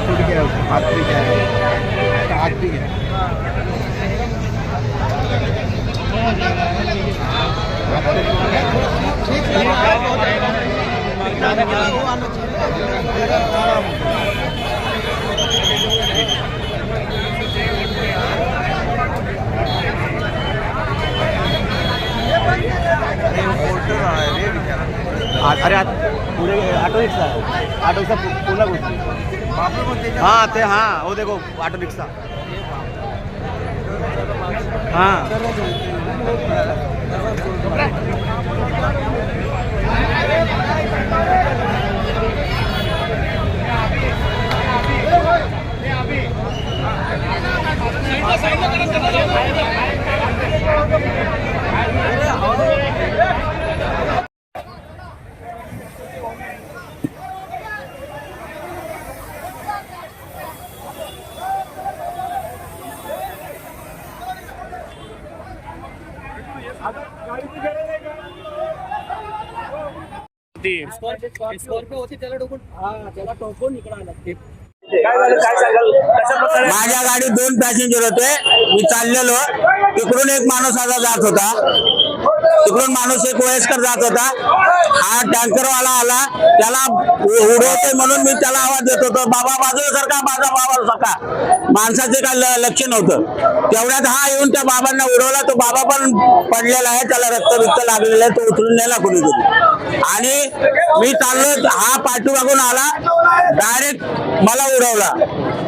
टूट गया उसका, हाथ है अरे पुढे ऑटो रिक्षा ऑटो रिक्षा पु- पुढला गोष्टी हा, ते हा हो देखो, ऑटो रिक्षा हा। स्कॉर्पिओ माझ्या गाडीत दोन पॅसेंजर होते. मी चाललेलो. तिकडून एक माणूस आता जात होता. तिकडून माणूस एक वयस्कर जात होता. हा टँकरवाला आला. त्याला उडवतो म्हणून मी त्याला आवाज देत होतो. बाबा बाजूला सरका माझा बाबा सरका माणसाचे काय ल- लक्ष नव्हतं. तेवढ्यात हा येऊन त्या बाबांना उडवला. तो बाबा पण पडलेला आहे. त्याला रक्त बिक्त लागलेलं आहे. तो उचलून नेला कोणीतरी. आणि मी चाललो हा पाठीमागून आला. डायरेक्ट मला उडवला.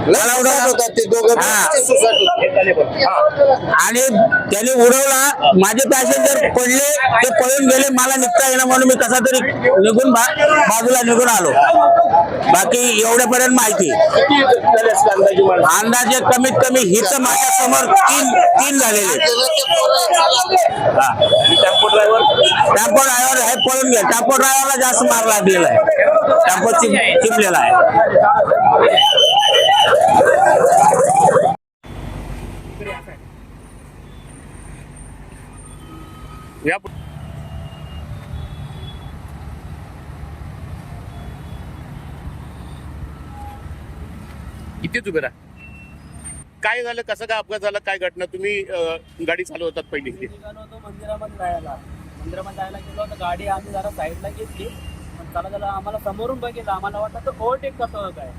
मला हा. आणि त्याने उडवला. माझे पॅसेंजर पडले. ते पळून गेले. मला निघता येणं म्हणून मी कसा तरी निघून बा- बाजूला निघून आलो. बाकी एवढ्यापर्यंत माहिती. अंदाजे कमीत कमी हित माझ्यासमोर तीन तीन झालेले. टेम्पो ड्रायव्हर हे पळून गेला. टेम्पो ड्रायव्हरला जास्त मार लागलेला आहे. टेम्पो चिम- चिमलेला आहे. या इथेच उभे राहा. काय झालं कसं काय अपघात झाला काय घटना? तुम्ही अं, गाडी चालवतात पहिली. निघालो होतो मंदिरामध्ये जायला. मंदिरामध्ये जायला गेलो तर गाडी आम्ही जरा साईडला घेतली. पण चला चला आम्हाला समोरून बघितलं. आम्हाला वाटतं तर ओव्हरटेक कसं काय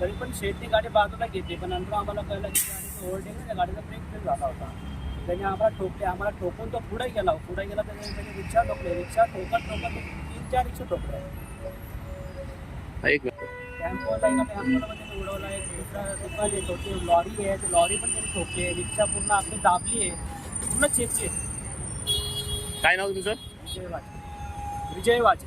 तरी पण शेतनी गाडी बाजूला घेतली पण नंतर आम्हाला कळलं की गाडीचं ओव्हरटेक त्या गाडीचा ब्रेक फेल झाला होता. त्याने आम्हाला ठोकले आम्हाला ठोकून तो पुढे गेला पुढे गेला त्याने त्याने रिक्षा ठोकले रिक्षा ठोकत ठोकत तीन चार रिक्षा ठोकले हा, एक मिनिट. टेम्पोला एका टेम्पोला मध्ये उडवला एक दुसरा दुकान लॉरी आहे ती लॉरी पण त्यांनी ठोकली आहे रिक्षा पूर्ण आपली दाबली आहे पूर्ण चेपली काय नाव तुमचं? विजय वाजे विजय वाजे